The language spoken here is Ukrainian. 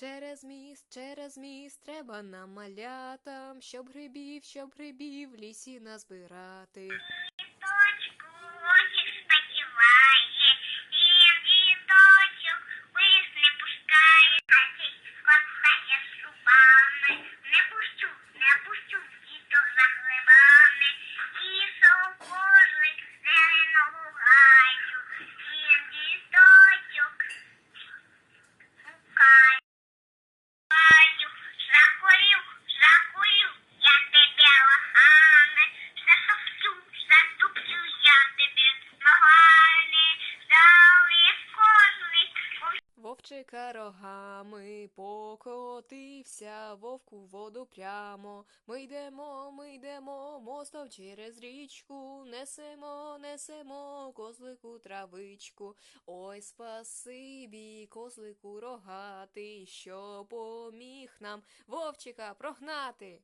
Через міст, через міст треба нам малятам, щоб грибів, щоб грибів в лісі назбирати. Вовчика рогами покотився, вовк у воду прямо. Ми йдемо, ми йдемо, мостом через річку, несемо, несемо козлику травичку. Ой, спасибі, козлику рогатий, що поміг нам вовчика прогнати.